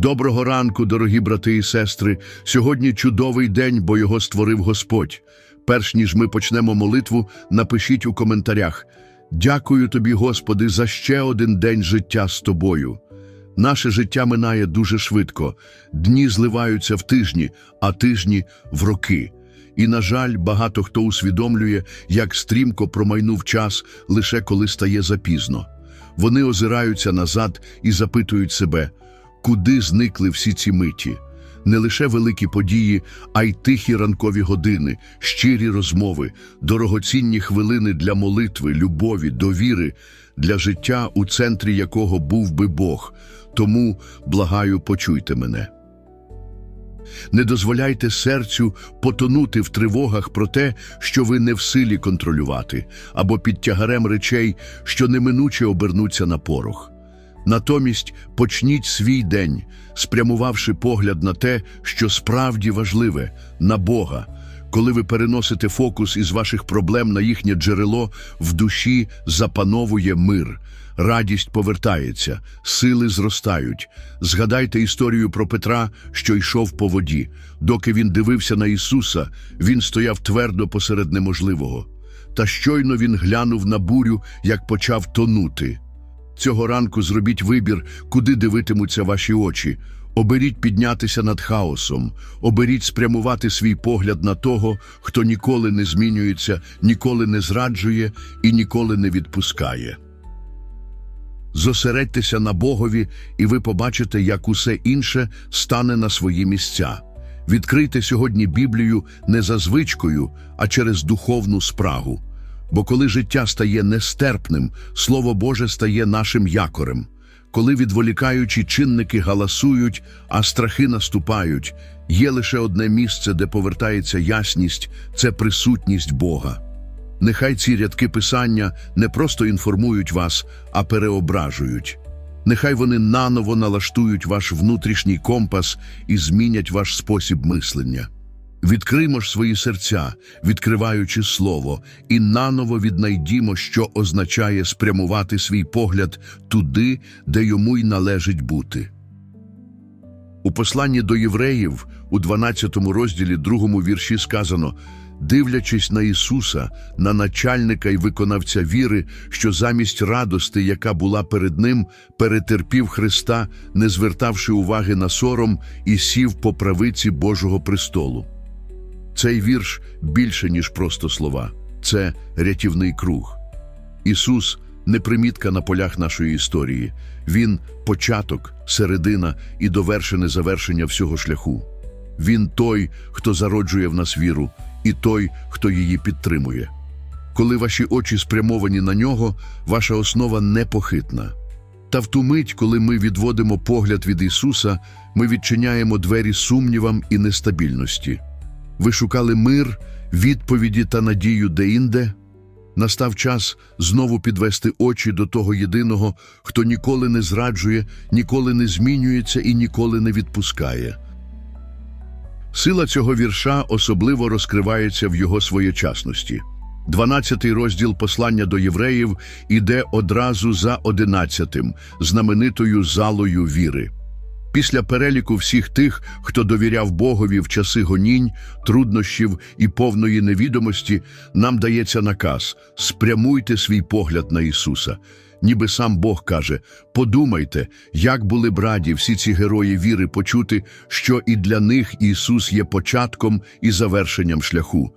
Доброго ранку, дорогі брати і сестри. Сьогодні чудовий день, бо його створив Господь. Перш ніж ми почнемо молитву, напишіть у коментарях: Дякую тобі, Господи, за ще один день життя з тобою. Наше життя минає дуже швидко, дні зливаються в тижні, а тижні в роки. І, на жаль, багато хто усвідомлює, як стрімко промайнув час лише коли стає запізно. Вони озираються назад і запитують себе, куди зникли всі ці миті. Не лише великі події, а й тихі ранкові години, щирі розмови, дорогоцінні хвилини для молитви, любові, довіри, для життя, у центрі якого був би Бог. Тому, благаю, почуйте мене. Не дозволяйте серцю потонути в тривогах про те, що ви не в силі контролювати, або під тягарем речей, що неминуче обернуться на порох. Натомість почніть свій день, спрямувавши погляд на те, що справді важливе, на Бога. Коли ви переносите фокус із ваших проблем на їхнє джерело, в душі запановує мир. Радість повертається, сили зростають. Згадайте історію про Петра, що йшов по воді. Доки він дивився на Ісуса, він стояв твердо посеред неможливого. Та щойно він глянув на бурю, як почав тонути. Цього ранку зробіть вибір, куди дивитимуться ваші очі. Оберіть піднятися над хаосом, оберіть спрямувати свій погляд на того, хто ніколи не змінюється, ніколи не зраджує і ніколи не відпускає. Зосередьтеся на Богові, і ви побачите, як усе інше стане на свої місця. Відкрийте сьогодні Біблію не за звичкою, а через духовну спрагу. Бо коли життя стає нестерпним, Слово Боже стає нашим якорем. Коли відволікаючі чинники галасують, а страхи наступають, є лише одне місце, де повертається ясність це присутність Бога. Нехай ці рядки писання не просто інформують вас, а переображують. Нехай вони наново налаштують ваш внутрішній компас і змінять ваш спосіб мислення. Відкриймо ж свої серця, відкриваючи слово, і наново віднайдімо, що означає спрямувати свій погляд туди, де йому й належить бути. У посланні до євреїв у 12 розділі 2 вірші сказано дивлячись на Ісуса, на начальника й виконавця віри, що замість радости, яка була перед ним, перетерпів Христа, не звертавши уваги на сором, і сів по правиці Божого престолу. Цей вірш більше, ніж просто слова, це рятівний круг. Ісус не примітка на полях нашої історії, Він початок, середина і довершене завершення всього шляху. Він той, хто зароджує в нас віру, і той, хто її підтримує. Коли ваші очі спрямовані на нього, ваша основа непохитна. Та в ту мить, коли ми відводимо погляд від Ісуса, ми відчиняємо двері сумнівам і нестабільності. Ви шукали мир, відповіді та надію деінде? Настав час знову підвести очі до того єдиного, хто ніколи не зраджує, ніколи не змінюється і ніколи не відпускає. Сила цього вірша особливо розкривається в його своєчасності. Дванадцятий розділ послання до євреїв іде одразу за одинадцятим, знаменитою залою віри. Після переліку всіх тих, хто довіряв Богові в часи гонінь, труднощів і повної невідомості, нам дається наказ спрямуйте свій погляд на Ісуса. Ніби сам Бог каже: подумайте, як були б раді всі ці герої віри почути, що і для них Ісус є початком і завершенням шляху.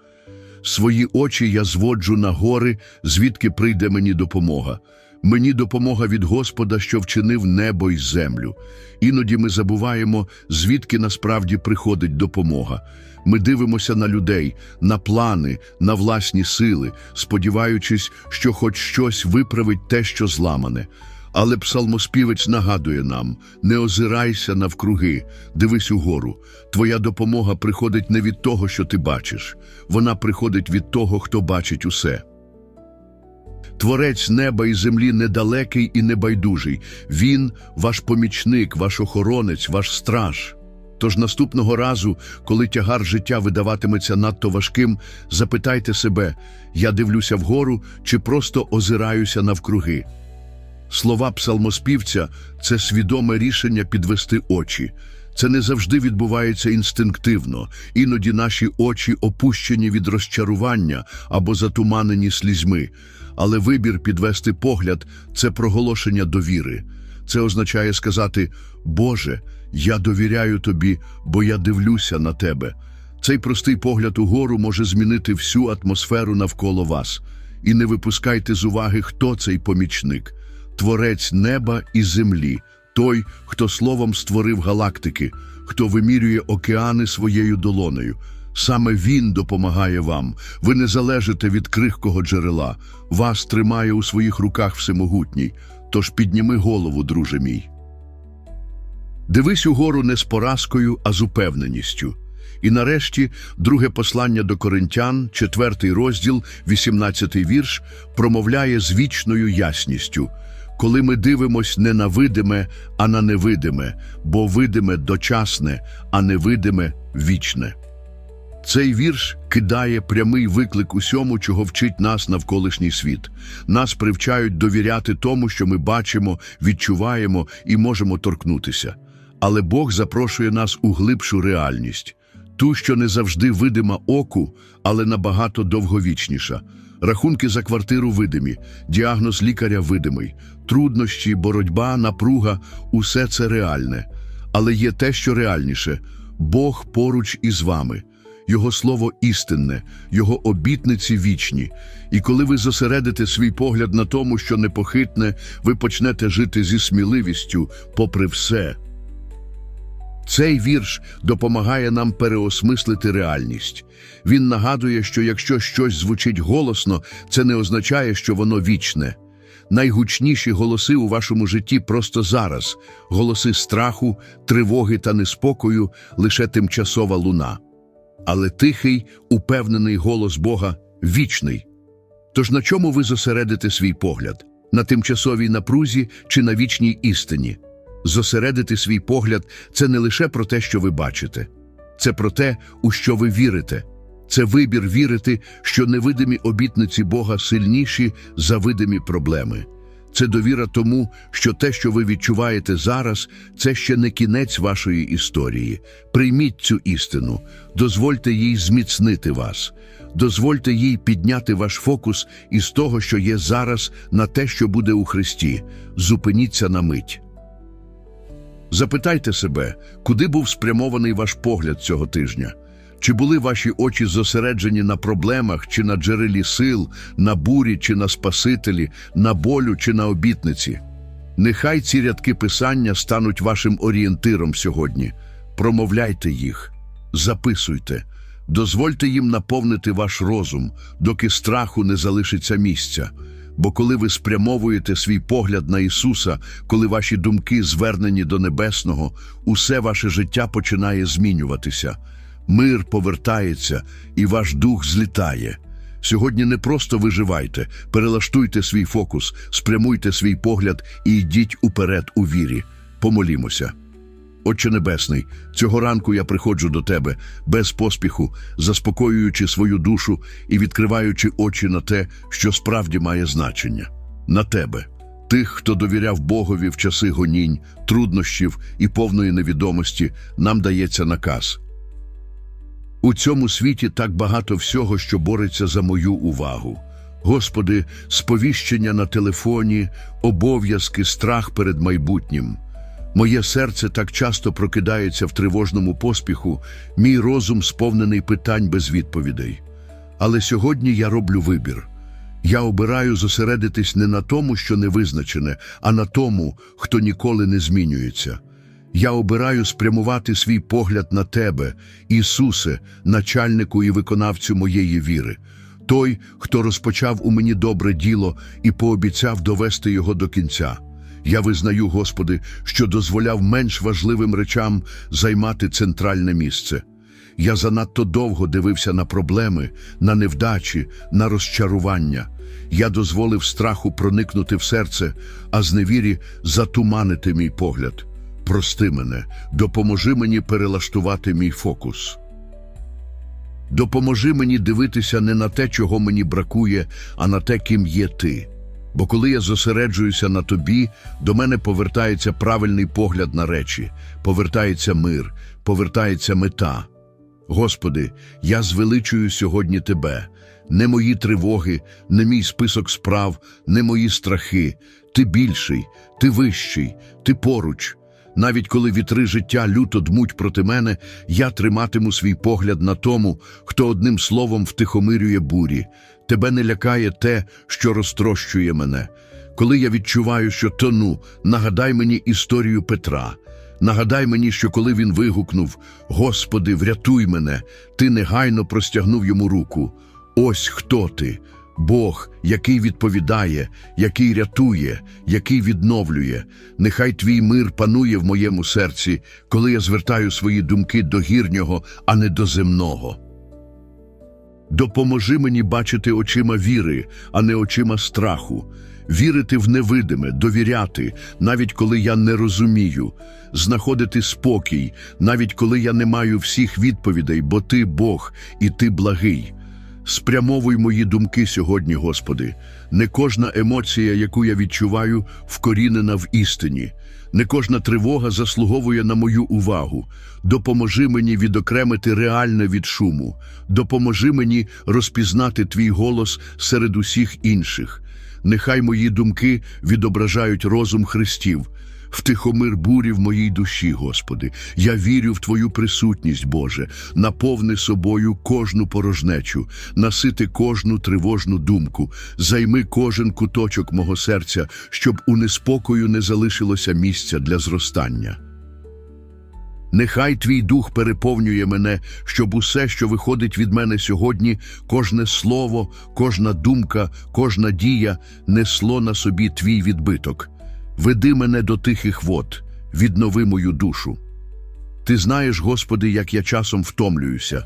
Свої очі я зводжу на гори, звідки прийде мені допомога. Мені допомога від Господа, що вчинив небо й землю. Іноді ми забуваємо, звідки насправді приходить допомога. Ми дивимося на людей, на плани, на власні сили, сподіваючись, що хоч щось виправить те, що зламане. Але псалмоспівець нагадує нам: не озирайся навкруги, дивись угору. Твоя допомога приходить не від того, що ти бачиш, вона приходить від того, хто бачить усе. Творець неба і землі недалекий і небайдужий. Він ваш помічник, ваш охоронець, ваш страж. Тож наступного разу, коли тягар життя видаватиметься надто важким, запитайте себе: я дивлюся вгору чи просто озираюся навкруги. Слова псалмоспівця це свідоме рішення підвести очі. Це не завжди відбувається інстинктивно, іноді наші очі опущені від розчарування або затуманені слізьми. Але вибір підвести погляд це проголошення довіри. Це означає сказати: Боже, я довіряю тобі, бо я дивлюся на тебе. Цей простий погляд угору може змінити всю атмосферу навколо вас. І не випускайте з уваги, хто цей помічник творець неба і землі, той, хто словом створив галактики, хто вимірює океани своєю долонею. Саме він допомагає вам. Ви не залежите від крихкого джерела. Вас тримає у своїх руках всемогутній. Тож підніми голову, друже мій. Дивись угору не з поразкою, а з упевненістю. І нарешті друге послання до коринтян, четвертий розділ, 18 вірш, промовляє з вічною ясністю. Коли ми дивимось не на видиме, а на невидиме, бо видиме дочасне, а невидиме вічне. Цей вірш кидає прямий виклик усьому, чого вчить нас навколишній світ. Нас привчають довіряти тому, що ми бачимо, відчуваємо і можемо торкнутися. Але Бог запрошує нас у глибшу реальність, ту, що не завжди видима оку, але набагато довговічніша. Рахунки за квартиру видимі, діагноз лікаря видимий, труднощі, боротьба, напруга усе це реальне. Але є те, що реальніше Бог поруч із вами. Його слово істинне, його обітниці вічні. І коли ви зосередите свій погляд на тому, що непохитне, ви почнете жити зі сміливістю, попри все. Цей вірш допомагає нам переосмислити реальність. Він нагадує, що якщо щось звучить голосно, це не означає, що воно вічне. Найгучніші голоси у вашому житті просто зараз голоси страху, тривоги та неспокою лише тимчасова луна. Але тихий, упевнений голос Бога вічний. Тож на чому ви зосередите свій погляд? На тимчасовій напрузі чи на вічній істині? Зосередити свій погляд це не лише про те, що ви бачите, це про те, у що ви вірите. Це вибір вірити, що невидимі обітниці Бога сильніші за видимі проблеми. Це довіра тому, що те, що ви відчуваєте зараз, це ще не кінець вашої історії. Прийміть цю істину, дозвольте їй зміцнити вас, дозвольте їй підняти ваш фокус із того, що є зараз, на те, що буде у Христі. Зупиніться на мить. Запитайте себе, куди був спрямований ваш погляд цього тижня? Чи були ваші очі зосереджені на проблемах, чи на джерелі сил, на бурі, чи на Спасителі, на болю, чи на обітниці? Нехай ці рядки писання стануть вашим орієнтиром сьогодні. Промовляйте їх, записуйте, дозвольте їм наповнити ваш розум, доки страху не залишиться місця. Бо коли ви спрямовуєте свій погляд на Ісуса, коли ваші думки звернені до Небесного, усе ваше життя починає змінюватися. Мир повертається, і ваш дух злітає. Сьогодні не просто виживайте, перелаштуйте свій фокус, спрямуйте свій погляд і йдіть уперед у вірі. Помолімося. Отче Небесний, цього ранку я приходжу до Тебе без поспіху, заспокоюючи свою душу і відкриваючи очі на те, що справді має значення. На Тебе, тих, хто довіряв Богові в часи гонінь, труднощів і повної невідомості, нам дається наказ. У цьому світі так багато всього, що бореться за мою увагу. Господи, сповіщення на телефоні, обов'язки, страх перед майбутнім. Моє серце так часто прокидається в тривожному поспіху, мій розум сповнений питань без відповідей. Але сьогодні я роблю вибір. Я обираю зосередитись не на тому, що не визначене, а на тому, хто ніколи не змінюється. Я обираю спрямувати свій погляд на Тебе, Ісусе, начальнику і виконавцю моєї віри, той, хто розпочав у мені добре діло і пообіцяв довести його до кінця. Я визнаю, Господи, що дозволяв менш важливим речам займати центральне місце. Я занадто довго дивився на проблеми, на невдачі, на розчарування. Я дозволив страху проникнути в серце, а зневірі затуманити мій погляд. Прости мене, допоможи мені перелаштувати мій фокус. Допоможи мені дивитися не на те, чого мені бракує, а на те, ким є ти. Бо коли я зосереджуюся на тобі, до мене повертається правильний погляд на речі, повертається мир, повертається мета. Господи, я звеличую сьогодні Тебе, не мої тривоги, не мій список справ, не мої страхи. Ти більший, ти вищий, ти поруч. Навіть коли вітри життя люто дмуть проти мене, я триматиму свій погляд на тому, хто одним словом втихомирює бурі. Тебе не лякає те, що розтрощує мене. Коли я відчуваю, що тону, нагадай мені історію Петра. Нагадай мені, що коли він вигукнув Господи, врятуй мене, ти негайно простягнув йому руку. Ось хто ти, Бог, який відповідає, який рятує, який відновлює. Нехай твій мир панує в моєму серці, коли я звертаю свої думки до гірнього, а не до земного. Допоможи мені бачити очима віри, а не очима страху, вірити в невидиме, довіряти, навіть коли я не розумію, знаходити спокій, навіть коли я не маю всіх відповідей, бо ти Бог і ти благий. Спрямовуй мої думки сьогодні, Господи. Не кожна емоція, яку я відчуваю, вкорінена в істині. Не кожна тривога заслуговує на мою увагу. Допоможи мені відокремити реальне від шуму. Допоможи мені розпізнати твій голос серед усіх інших. Нехай мої думки відображають розум Христів. Втихомир бурі в моїй душі, Господи. Я вірю в Твою присутність, Боже. Наповни собою кожну порожнечу, насити кожну тривожну думку, займи кожен куточок мого серця, щоб у неспокою не залишилося місця для зростання. Нехай твій дух переповнює мене, щоб усе, що виходить від мене сьогодні, кожне слово, кожна думка, кожна дія несло на собі твій відбиток. Веди мене до тихих вод, віднови мою душу. Ти знаєш, Господи, як я часом втомлююся.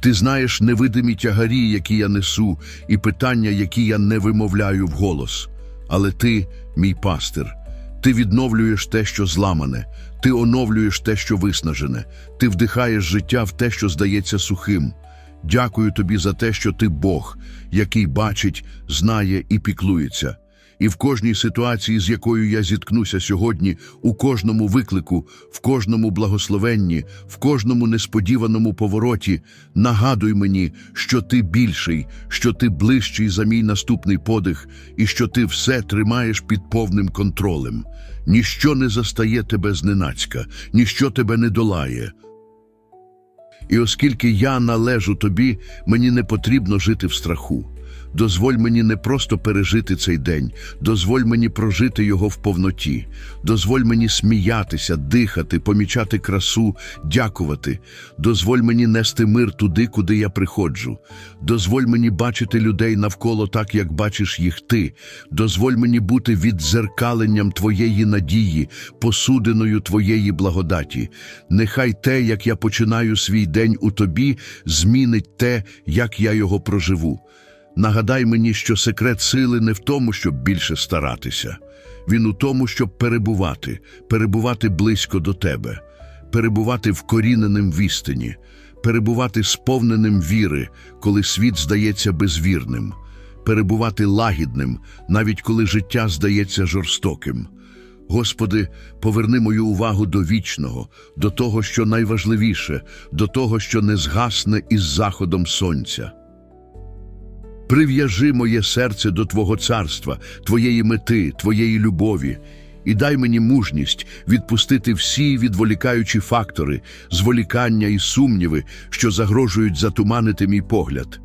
Ти знаєш невидимі тягарі, які я несу, і питання, які я не вимовляю вголос. Але ти, мій пастир, ти відновлюєш те, що зламане, ти оновлюєш те, що виснажене, ти вдихаєш життя в те, що здається сухим. Дякую тобі за те, що ти Бог, який бачить, знає і піклується. І в кожній ситуації, з якою я зіткнуся сьогодні, у кожному виклику, в кожному благословенні, в кожному несподіваному повороті, нагадуй мені, що ти більший, що ти ближчий за мій наступний подих, і що ти все тримаєш під повним контролем. Ніщо не застає тебе зненацька, ніщо тебе не долає. І оскільки я належу тобі, мені не потрібно жити в страху. Дозволь мені не просто пережити цей день, дозволь мені прожити його в повноті, дозволь мені сміятися, дихати, помічати красу, дякувати, дозволь мені нести мир туди, куди я приходжу, дозволь мені бачити людей навколо так, як бачиш їх ти, дозволь мені бути віддзеркаленням твоєї надії, посудиною твоєї благодаті. Нехай те, як я починаю свій день у тобі, змінить те, як я його проживу. Нагадай мені, що секрет сили не в тому, щоб більше старатися. Він у тому, щоб перебувати, перебувати близько до тебе, перебувати вкоріненим в істині, перебувати сповненим віри, коли світ здається безвірним, перебувати лагідним, навіть коли життя здається жорстоким. Господи, поверни мою увагу до вічного, до того, що найважливіше, до того, що не згасне із заходом сонця. Прив'яжи моє серце до Твого царства, Твоєї мети, Твоєї любові, і дай мені мужність відпустити всі відволікаючі фактори, зволікання і сумніви, що загрожують затуманити мій погляд.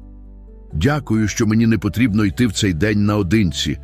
Дякую, що мені не потрібно йти в цей день наодинці.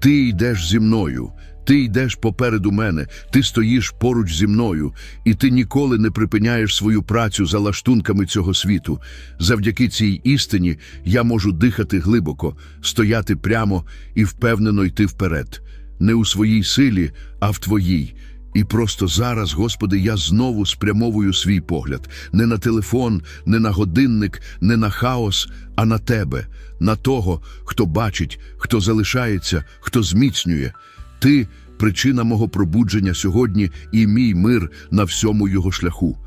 Ти йдеш зі мною, ти йдеш попереду мене, ти стоїш поруч зі мною, і ти ніколи не припиняєш свою працю за лаштунками цього світу. Завдяки цій істині я можу дихати глибоко, стояти прямо і впевнено йти вперед, не у своїй силі, а в твоїй. І просто зараз, Господи, я знову спрямовую свій погляд не на телефон, не на годинник, не на хаос, а на тебе, на того, хто бачить, хто залишається, хто зміцнює. Ти причина мого пробудження сьогодні і мій мир на всьому його шляху.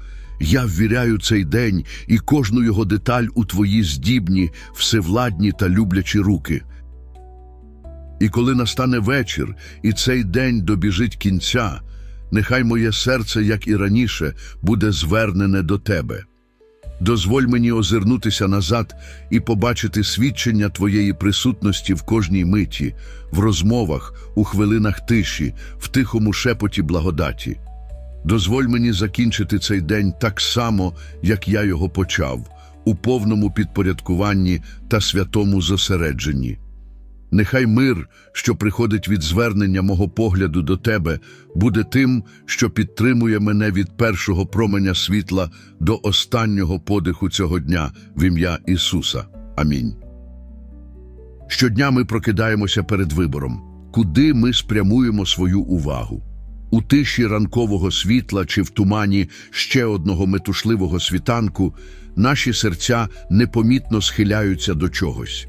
Я ввіряю цей день і кожну його деталь у твої здібні, всевладні та люблячі руки. І коли настане вечір, і цей день добіжить кінця, нехай моє серце, як і раніше, буде звернене до тебе. Дозволь мені озирнутися назад і побачити свідчення Твоєї присутності в кожній миті, в розмовах, у хвилинах тиші, в тихому шепоті благодаті. Дозволь мені закінчити цей день так само, як я його почав, у повному підпорядкуванні та святому зосередженні. Нехай мир, що приходить від звернення мого погляду до тебе, буде тим, що підтримує мене від першого променя світла до останнього подиху цього дня в ім'я Ісуса. Амінь. Щодня ми прокидаємося перед вибором, куди ми спрямуємо свою увагу. У тиші ранкового світла чи в тумані ще одного метушливого світанку наші серця непомітно схиляються до чогось.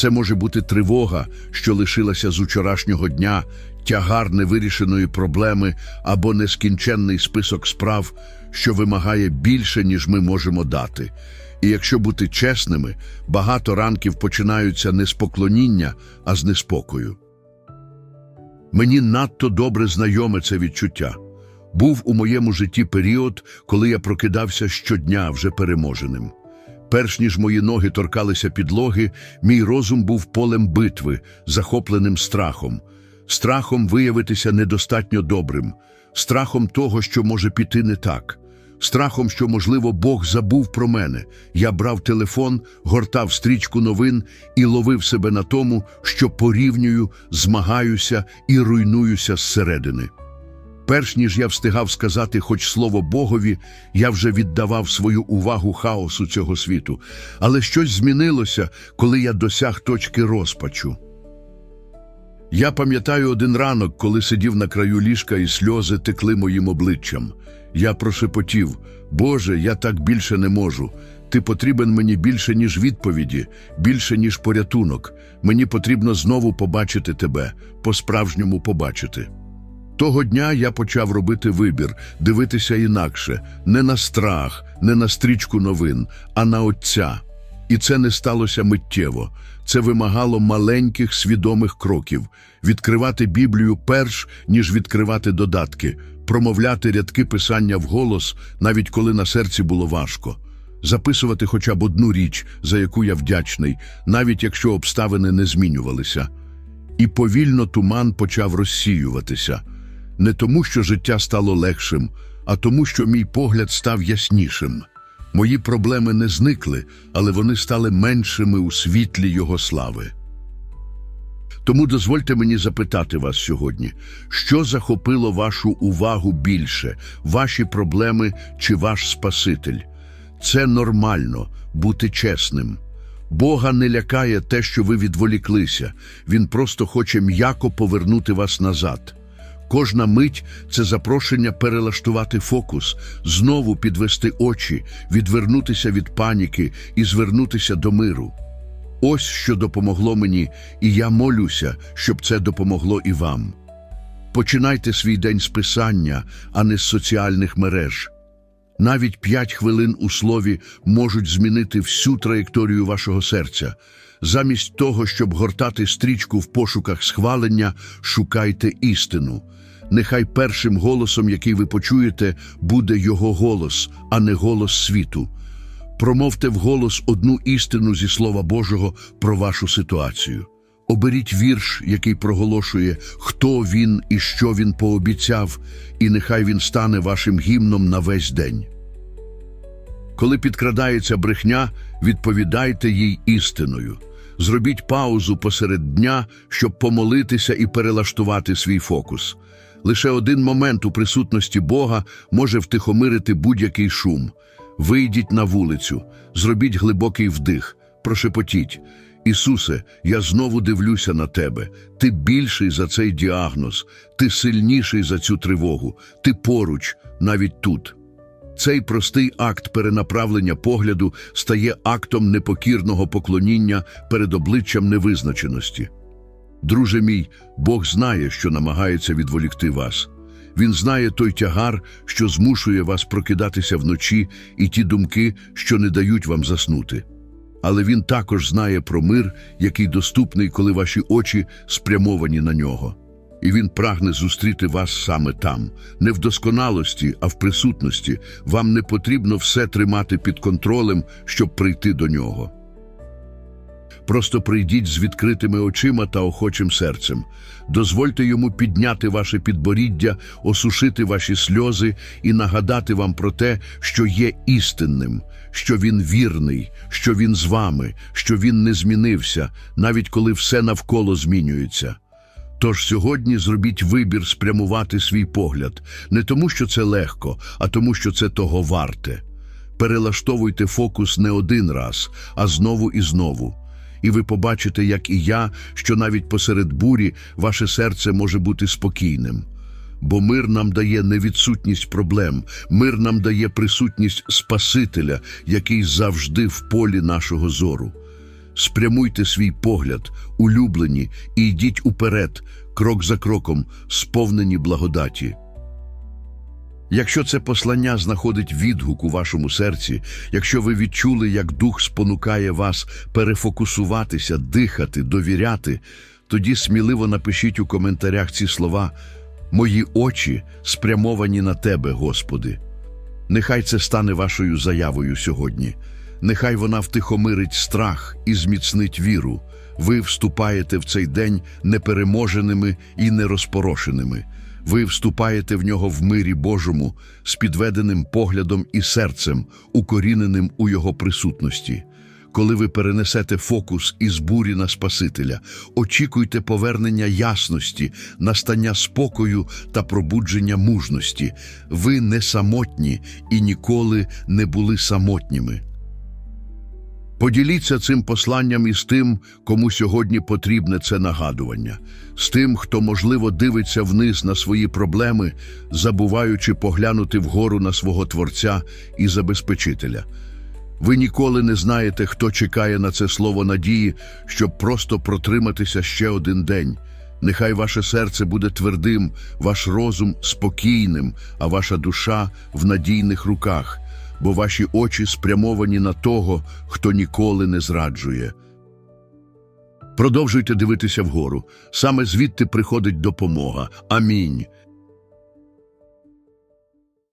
Це може бути тривога, що лишилася з учорашнього дня, тягар невирішеної проблеми або нескінченний список справ, що вимагає більше, ніж ми можемо дати. І якщо бути чесними, багато ранків починаються не з поклоніння, а з неспокою. Мені надто добре знайоме це відчуття. Був у моєму житті період, коли я прокидався щодня вже переможеним. Перш ніж мої ноги торкалися підлоги, мій розум був полем битви, захопленим страхом, страхом виявитися недостатньо добрим, страхом того, що може піти не так, страхом, що, можливо, Бог забув про мене. Я брав телефон, гортав стрічку новин і ловив себе на тому, що порівнюю, змагаюся і руйнуюся зсередини. Перш ніж я встигав сказати хоч слово Богові, я вже віддавав свою увагу хаосу цього світу. Але щось змінилося, коли я досяг точки розпачу. Я пам'ятаю один ранок, коли сидів на краю ліжка і сльози текли моїм обличчям. Я прошепотів: Боже, я так більше не можу. Ти потрібен мені більше, ніж відповіді, більше, ніж порятунок. Мені потрібно знову побачити тебе, по-справжньому побачити. Того дня я почав робити вибір, дивитися інакше, не на страх, не на стрічку новин, а на Отця. І це не сталося миттєво. Це вимагало маленьких свідомих кроків відкривати Біблію перш, ніж відкривати додатки, промовляти рядки писання вголос, навіть коли на серці було важко, записувати хоча б одну річ, за яку я вдячний, навіть якщо обставини не змінювалися. І повільно туман почав розсіюватися. Не тому, що життя стало легшим, а тому, що мій погляд став яснішим. Мої проблеми не зникли, але вони стали меншими у світлі Його слави. Тому дозвольте мені запитати вас сьогодні, що захопило вашу увагу більше, ваші проблеми чи ваш Спаситель? Це нормально бути чесним. Бога не лякає те, що ви відволіклися, Він просто хоче м'яко повернути вас назад. Кожна мить це запрошення перелаштувати фокус, знову підвести очі, відвернутися від паніки і звернутися до миру. Ось що допомогло мені, і я молюся, щоб це допомогло і вам. Починайте свій день з писання, а не з соціальних мереж. Навіть п'ять хвилин у слові можуть змінити всю траєкторію вашого серця. Замість того, щоб гортати стрічку в пошуках схвалення, шукайте істину. Нехай першим голосом, який ви почуєте, буде його голос, а не голос світу. Промовте вголос одну істину зі Слова Божого про вашу ситуацію. Оберіть вірш, який проголошує, хто він і що він пообіцяв, і нехай він стане вашим гімном на весь день. Коли підкрадається брехня, відповідайте їй істиною. Зробіть паузу посеред дня, щоб помолитися і перелаштувати свій фокус. Лише один момент у присутності Бога може втихомирити будь-який шум. Вийдіть на вулицю, зробіть глибокий вдих, прошепотіть. Ісусе, я знову дивлюся на Тебе. Ти більший за цей діагноз, ти сильніший за цю тривогу, ти поруч, навіть тут. Цей простий акт перенаправлення погляду стає актом непокірного поклоніння перед обличчям невизначеності. Друже мій, Бог знає, що намагається відволікти вас. Він знає той тягар, що змушує вас прокидатися вночі, і ті думки, що не дають вам заснути. але він також знає про мир, який доступний, коли ваші очі спрямовані на нього. І він прагне зустріти вас саме там, не в досконалості, а в присутності. Вам не потрібно все тримати під контролем, щоб прийти до нього. Просто прийдіть з відкритими очима та охочим серцем. Дозвольте йому підняти ваше підборіддя, осушити ваші сльози і нагадати вам про те, що є істинним, що він вірний, що він з вами, що він не змінився, навіть коли все навколо змінюється. Тож сьогодні зробіть вибір спрямувати свій погляд не тому, що це легко, а тому, що це того варте. Перелаштовуйте фокус не один раз, а знову і знову. І ви побачите, як і я, що навіть посеред бурі ваше серце може бути спокійним. Бо мир нам дає не відсутність проблем, мир нам дає присутність Спасителя, який завжди в полі нашого зору. Спрямуйте свій погляд, улюблені, і йдіть уперед, крок за кроком, сповнені благодаті. Якщо це послання знаходить відгук у вашому серці, якщо ви відчули, як дух спонукає вас перефокусуватися, дихати, довіряти, тоді сміливо напишіть у коментарях ці слова Мої очі спрямовані на Тебе, Господи. Нехай це стане вашою заявою сьогодні. Нехай вона втихомирить страх і зміцнить віру. Ви вступаєте в цей день непереможеними і нерозпорошеними. Ви вступаєте в нього в мирі Божому з підведеним поглядом і серцем, укоріненим у його присутності. Коли ви перенесете фокус із бурі на Спасителя, очікуйте повернення ясності, настання спокою та пробудження мужності. Ви не самотні і ніколи не були самотніми. Поділіться цим посланням із тим, кому сьогодні потрібне це нагадування, з тим, хто, можливо, дивиться вниз на свої проблеми, забуваючи поглянути вгору на свого Творця і Забезпечителя. Ви ніколи не знаєте, хто чекає на це слово надії, щоб просто протриматися ще один день. Нехай ваше серце буде твердим, ваш розум спокійним, а ваша душа в надійних руках, бо ваші очі спрямовані на того, хто ніколи не зраджує. Продовжуйте дивитися вгору. Саме звідти приходить допомога. Амінь.